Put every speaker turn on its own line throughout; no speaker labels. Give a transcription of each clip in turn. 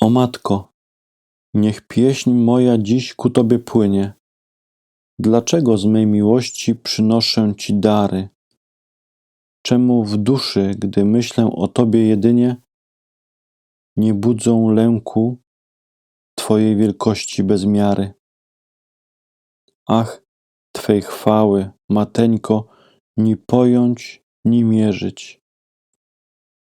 O matko, niech pieśń moja dziś ku Tobie płynie. Dlaczego z mej miłości przynoszę Ci dary? Czemu w duszy, gdy myślę o Tobie jedynie, nie budzą lęku Twojej wielkości bez miary? Ach, Twej chwały, mateńko, ni pojąć, ni mierzyć.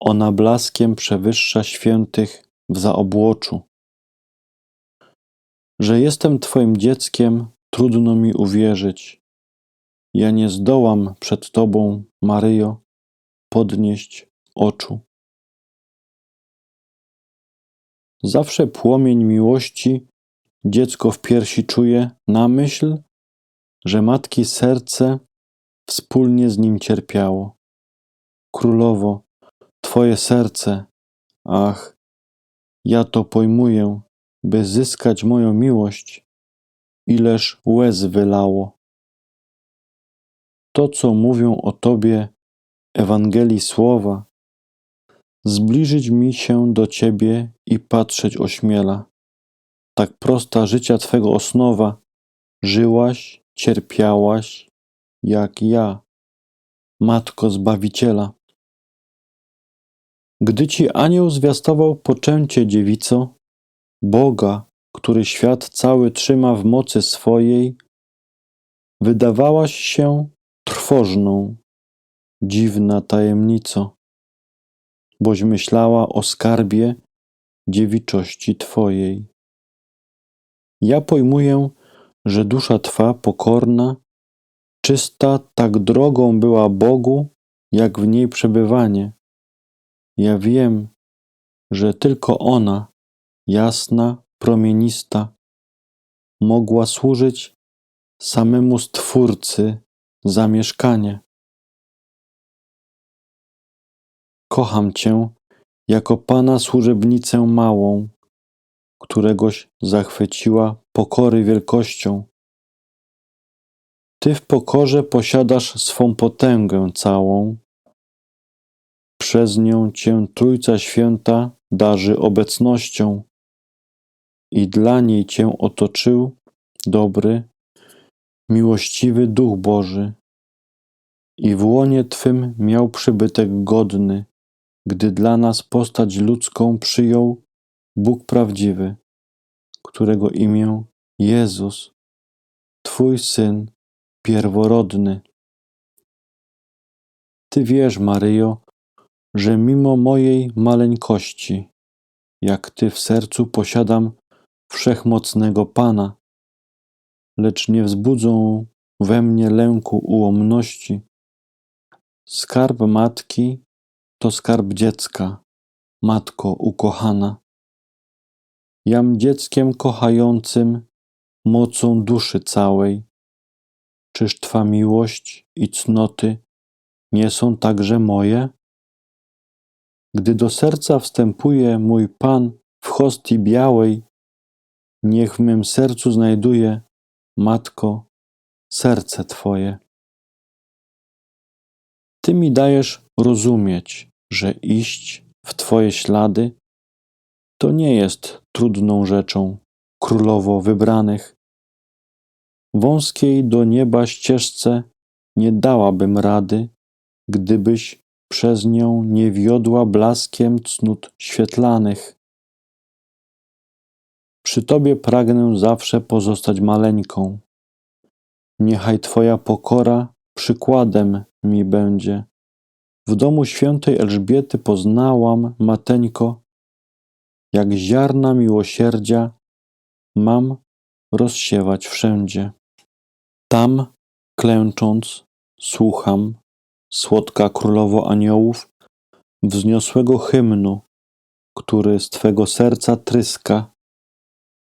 Ona blaskiem przewyższa świętych w zaobłoczu. Że jestem Twoim dzieckiem, trudno mi uwierzyć. Ja nie zdołam przed Tobą, Maryjo, podnieść oczu. Zawsze płomień miłości dziecko w piersi czuje na myśl, że matki serce wspólnie z nim cierpiało. Królowo, Twoje serce, ach, ja to pojmuję, by zyskać moją miłość, ileż łez wylało. To, co mówią o Tobie Ewangelii słowa, zbliżyć mi się do Ciebie i patrzeć ośmiela. Tak prosta życia Twego osnowa, żyłaś, cierpiałaś, jak ja, Matko Zbawiciela. Gdy Ci anioł zwiastował poczęcie dziewico, Boga, który świat cały trzyma w mocy swojej, wydawałaś się trwożną, dziwna tajemnico, boś myślała o skarbie dziewiczości Twojej. Ja pojmuję, że dusza Twa pokorna, czysta, tak drogą była Bogu, jak w niej przebywanie. Ja wiem, że tylko ona, jasna, promienista, mogła służyć samemu Stwórcy za mieszkanie. Kocham Cię jako Pana służebnicę małą, któregoś zachwyciła pokory wielkością. Ty w pokorze posiadasz swą potęgę całą. Przez nią Cię Trójca Święta darzy obecnością i dla niej Cię otoczył dobry, miłościwy Duch Boży i w łonie Twym miał przybytek godny, gdy dla nas postać ludzką przyjął Bóg prawdziwy, którego imię Jezus, Twój Syn pierworodny. Ty wiesz, Maryjo, że mimo mojej maleńkości, jak Ty w sercu posiadam wszechmocnego Pana, lecz nie wzbudzą we mnie lęku ułomności. Skarb matki to skarb dziecka, matko ukochana. Jam dzieckiem kochającym mocą duszy całej. Czyż Twa miłość i cnoty nie są także moje? Gdy do serca wstępuje mój Pan w hostii białej, niech w mym sercu znajduje, Matko, serce Twoje. Ty mi dajesz rozumieć, że iść w Twoje ślady to nie jest trudną rzeczą, królowo wybranych. Wąskiej do nieba ścieżce nie dałabym rady, gdybyś przez nią nie wiodła blaskiem cnót świetlanych. Przy Tobie pragnę zawsze pozostać maleńką. Niechaj Twoja pokora przykładem mi będzie. W domu świętej Elżbiety poznałam, mateńko, jak ziarna miłosierdzia mam rozsiewać wszędzie. Tam, klęcząc, słucham, słodka królowo aniołów, wzniosłego hymnu, który z Twego serca tryska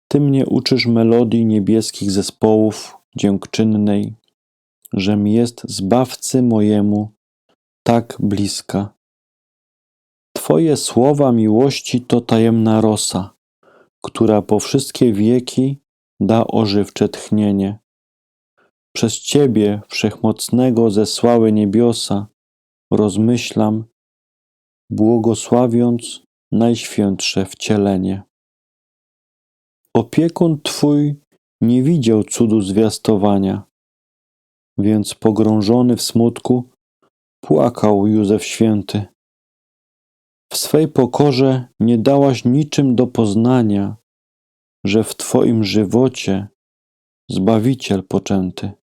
ty mnie uczysz melodii niebieskich zespołów dziękczynnej, żem jest zbawcy mojemu tak bliska. Twoje słowa miłości to tajemna rosa, która po wszystkie wieki da ożywcze tchnienie. Przez Ciebie, Wszechmocnego, zesłały niebiosa, rozmyślam, błogosławiąc Najświętsze wcielenie. Opiekun twój nie widział cudu zwiastowania, więc pogrążony w smutku płakał Józef święty. W swej pokorze nie dałaś niczym do poznania, że w Twoim żywocie Zbawiciel poczęty.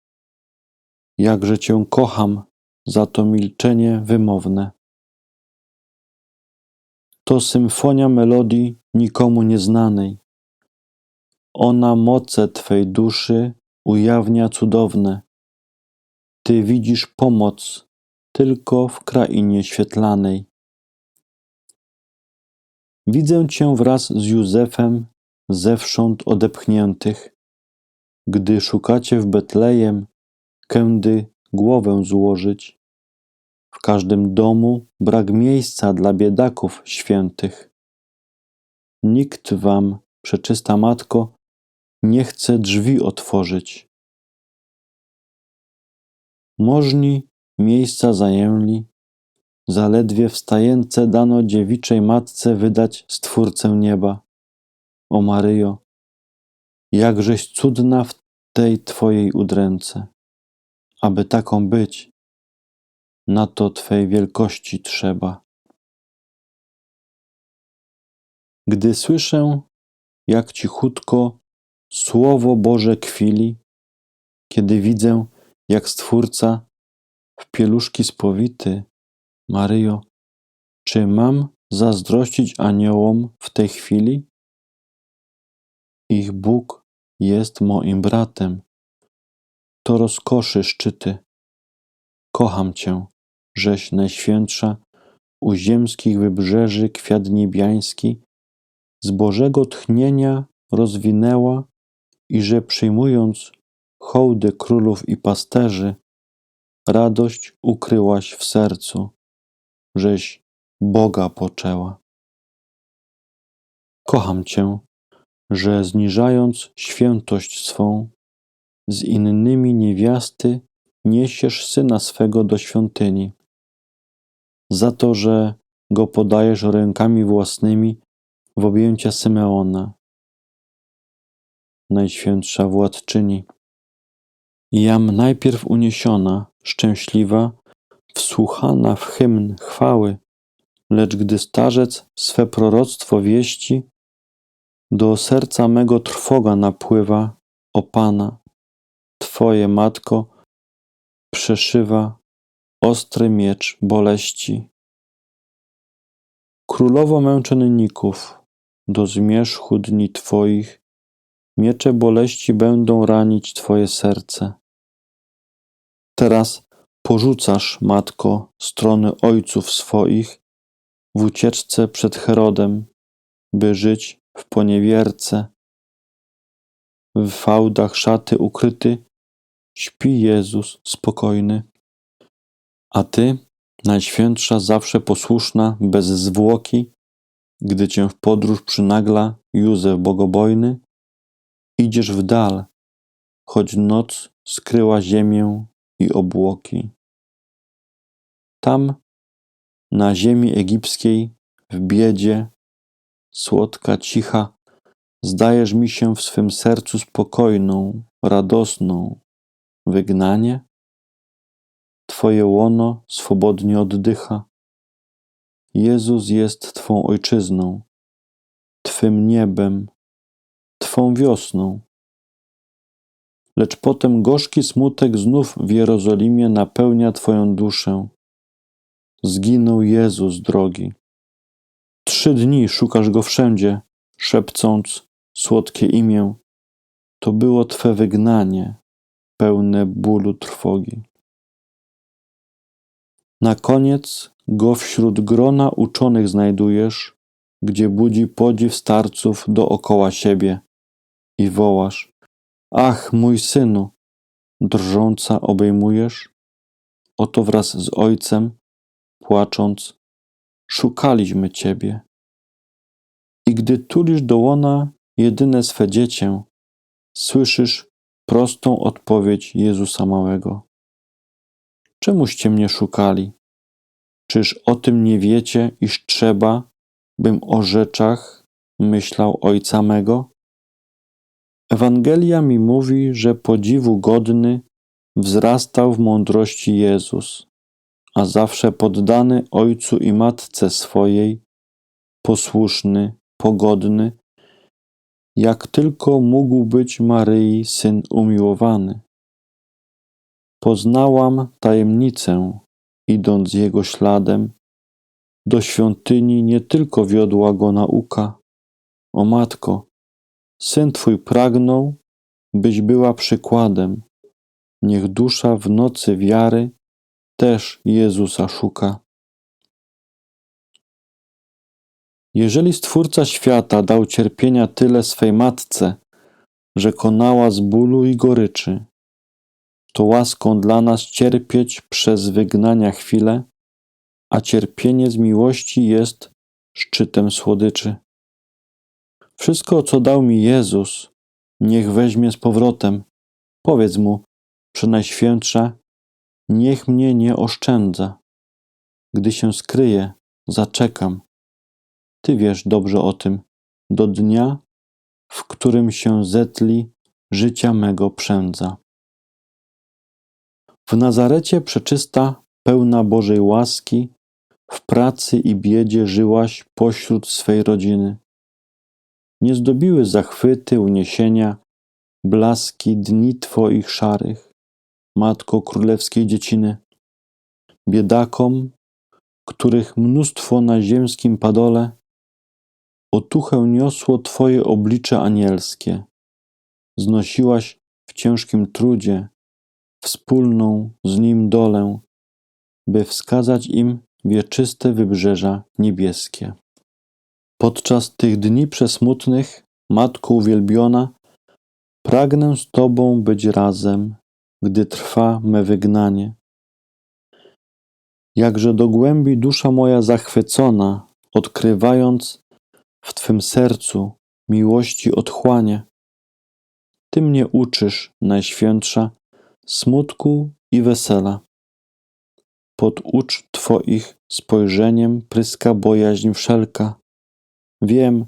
Jakże Cię kocham za to milczenie wymowne. To symfonia melodii nikomu nieznanej. Ona moce Twej duszy ujawnia cudowne. Ty widzisz pomoc tylko w krainie świetlanej. Widzę Cię wraz z Józefem zewsząd odepchniętych, gdy szukacie w Betlejem, kędy głowę złożyć. W każdym domu brak miejsca dla biedaków świętych. Nikt wam, przeczysta matko, nie chce drzwi otworzyć. Możni miejsca zajęli, zaledwie wstające dano dziewiczej matce wydać Stwórcę nieba. O Maryjo, jakżeś cudna w tej Twojej udręce. Aby taką być, na to Twej wielkości trzeba. Gdy słyszę, jak cichutko Słowo Boże kwili, kiedy widzę, jak Stwórca w pieluszki spowity, Maryjo, czy mam zazdrościć aniołom w tej chwili? Ich Bóg jest moim bratem. To rozkoszy szczyty. Kocham Cię, żeś najświętsza, u ziemskich wybrzeży kwiat niebiański, z Bożego tchnienia rozwinęła i że przyjmując hołdy królów i pasterzy, radość ukryłaś w sercu, żeś Boga poczęła. Kocham Cię, że zniżając świętość swą, z innymi niewiasty niesiesz syna swego do świątyni. Za to, że go podajesz rękami własnymi w objęcia Symeona, Najświętsza Władczyni. Jam najpierw uniesiona, szczęśliwa, wsłuchana w hymn chwały, lecz gdy starzec swe proroctwo wieści, do serca mego trwoga napływa, o Pana, Twoje matko, przeszywa ostry miecz boleści. Królowo męczenników, do zmierzchu dni Twoich, miecze boleści będą ranić Twoje serce. Teraz porzucasz, matko, strony ojców swoich w ucieczce przed Herodem, by żyć w poniewierce. W fałdach szaty ukryty śpi Jezus spokojny. A Ty, Najświętsza, zawsze posłuszna, bez zwłoki, gdy Cię w podróż przynagla Józef bogobojny, idziesz w dal, choć noc skryła ziemię i obłoki. Tam, na ziemi egipskiej, w biedzie, słodka, cicha, zdajesz mi się w swym sercu spokojną, radosną. Wygnanie? Twoje łono swobodnie oddycha. Jezus jest Twą ojczyzną, Twym niebem, Twą wiosną. Lecz potem gorzki smutek znów w Jerozolimie napełnia Twoją duszę. Zginął Jezus drogi. Trzy dni szukasz go wszędzie, szepcąc słodkie imię. To było Twe wygnanie, pełne bólu trwogi. Na koniec go wśród grona uczonych znajdujesz, gdzie budzi podziw starców dookoła siebie i wołasz: Ach, mój synu! Drżąca obejmujesz? Oto wraz z ojcem, płacząc, szukaliśmy ciebie. I gdy tulisz do łona jedyne swe dziecię, słyszysz prostą odpowiedź Jezusa Małego. Czemuście mnie szukali? Czyż o tym nie wiecie, iż trzeba, bym o rzeczach myślał Ojca mego? Ewangelia mi mówi, że podziwu godny wzrastał w mądrości Jezus, a zawsze poddany Ojcu i Matce swojej, posłuszny, pogodny, jak tylko mógł być Maryi syn umiłowany. Poznałam tajemnicę, idąc jego śladem, do świątyni nie tylko wiodła go nauka. O matko, syn twój pragnął, byś była przykładem. Niech dusza w nocy wiary też Jezusa szuka. Jeżeli Stwórca świata dał cierpienia tyle swej matce, że konała z bólu i goryczy, to łaską dla nas cierpieć przez wygnania chwilę, a cierpienie z miłości jest szczytem słodyczy. Wszystko, co dał mi Jezus, niech weźmie z powrotem. Powiedz mu, Przenajświętsza, niech mnie nie oszczędza. Gdy się skryję, zaczekam. Ty wiesz dobrze o tym, do dnia, w którym się zetli życia mego przędza. W Nazarecie przeczysta, pełna Bożej łaski, w pracy i biedzie żyłaś pośród swej rodziny. Nie zdobiły zachwyty, uniesienia, blaski dni Twoich szarych, Matko Królewskiej Dzieciny. Biedakom, których mnóstwo na ziemskim padole, otuchę niosło Twoje oblicze anielskie. Znosiłaś w ciężkim trudzie wspólną z nim dolę, by wskazać im wieczyste wybrzeża niebieskie. Podczas tych dni przesmutnych, Matko uwielbiona, pragnę z Tobą być razem, gdy trwa me wygnanie. Jakże do głębi dusza moja zachwycona, odkrywając w Twym sercu miłości otchłanie. Ty mnie uczysz, Najświętsza, smutku i wesela. Pod ucz Twoich spojrzeniem pryska bojaźń wszelka. Wiem,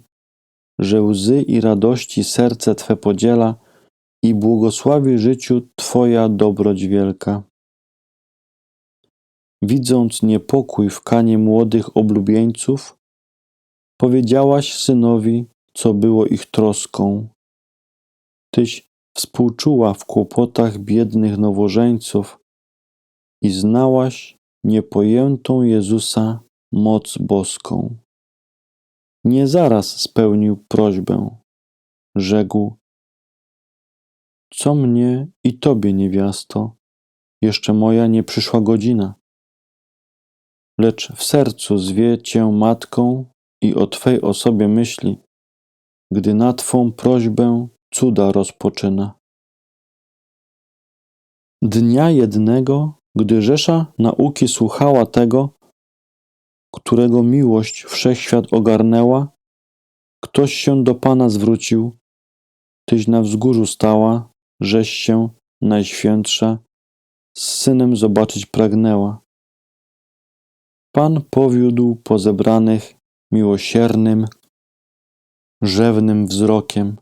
że łzy i radości serce Twe podziela i błogosławi życiu Twoja dobroć wielka. Widząc niepokój w kanie młodych oblubieńców, powiedziałaś synowi, co było ich troską. Tyś współczuła w kłopotach biednych nowożeńców i znałaś niepojętą Jezusa moc boską. Nie zaraz spełnił prośbę. Rzekł: Co mnie i tobie, niewiasto, jeszcze moja nie przyszła godzina. Lecz w sercu zwie cię matką i o twej osobie myśli, gdy na twą prośbę cuda rozpoczyna. Dnia jednego, gdy Rzesza nauki słuchała tego, którego miłość wszechświat ogarnęła, ktoś się do Pana zwrócił, Tyś na wzgórzu stała, żeś się, Najświętsza, z Synem zobaczyć pragnęła. Pan powiódł po zebranych miłosiernym, rzewnym wzrokiem,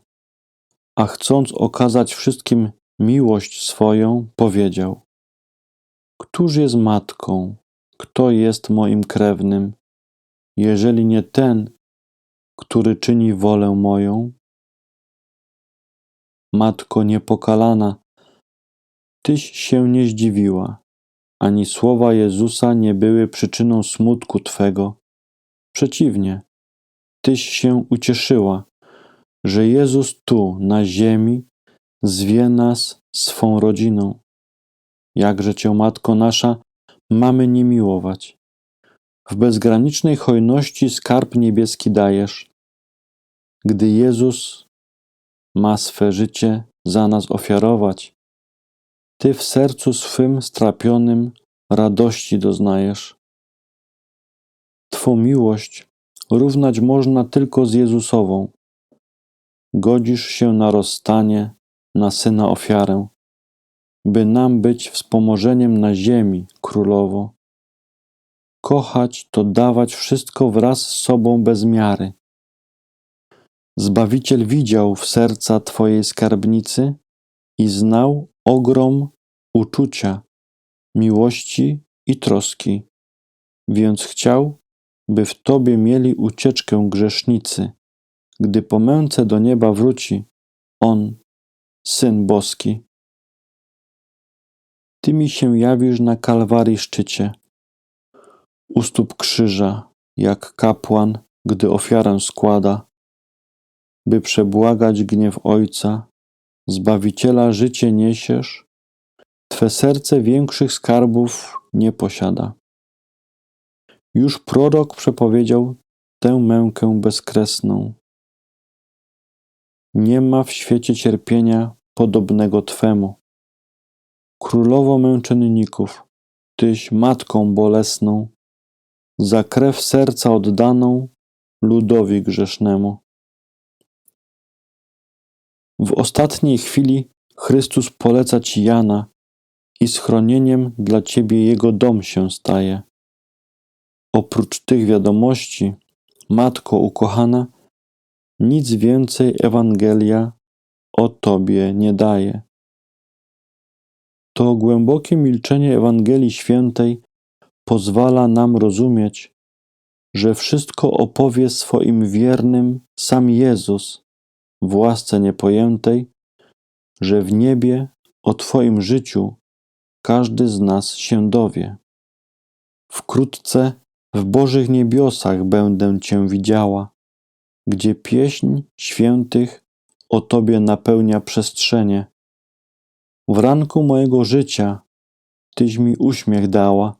a chcąc okazać wszystkim miłość swoją, powiedział: Któż jest matką, kto jest moim krewnym, jeżeli nie ten, który czyni wolę moją? Matko niepokalana, Tyś się nie zdziwiła, ani słowa Jezusa nie były przyczyną smutku Twego. Przeciwnie, Tyś się ucieszyła, że Jezus tu, na ziemi, zwie nas swą rodziną. Jakże Cię, Matko nasza, mamy nie miłować. W bezgranicznej hojności skarb niebieski dajesz. Gdy Jezus ma swe życie za nas ofiarować, Ty w sercu swym strapionym radości doznajesz. Twą miłość równać można tylko z Jezusową. Godzisz się na rozstanie, na Syna ofiarę, by nam być wspomożeniem na ziemi, królowo. Kochać to dawać wszystko wraz z sobą bez miary. Zbawiciel widział w serca Twojej skarbnicy i znał ogrom uczucia, miłości i troski, więc chciał, by w Tobie mieli ucieczkę grzesznicy, gdy po męce do nieba wróci On, Syn Boski. Ty mi się jawisz na Kalwarii szczycie, u stóp krzyża, jak kapłan, gdy ofiarę składa, by przebłagać gniew Ojca, Zbawiciela życie niesiesz, Twe serce większych skarbów nie posiada. Już prorok przepowiedział tę mękę bezkresną. Nie ma w świecie cierpienia podobnego Twemu. Królowo męczenników, Tyś matką bolesną, za krew serca oddaną ludowi grzesznemu. W ostatniej chwili Chrystus poleca Ci Jana i schronieniem dla Ciebie Jego dom się staje. Oprócz tych wiadomości, Matko ukochana, nic więcej Ewangelia o Tobie nie daje. To głębokie milczenie Ewangelii Świętej pozwala nam rozumieć, że wszystko opowie swoim wiernym sam Jezus w łasce niepojętej, że w niebie o Twoim życiu każdy z nas się dowie. Wkrótce w Bożych niebiosach będę Cię widziała, gdzie pieśń świętych o Tobie napełnia przestrzenie. W ranku mojego życia Tyś mi uśmiech dała.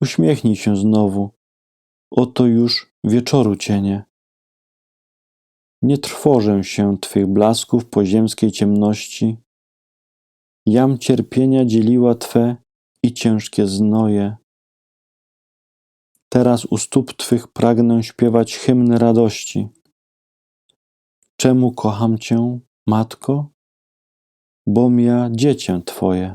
Uśmiechnij się znowu, oto już wieczoru cienie. Nie trwożę się Twych blasków po ziemskiej ciemności. Jam cierpienia dzieliła Twe i ciężkie znoje. Teraz u stóp Twych pragnę śpiewać hymny radości. Czemu kocham Cię, Matko? Bom ja dziecię Twoje.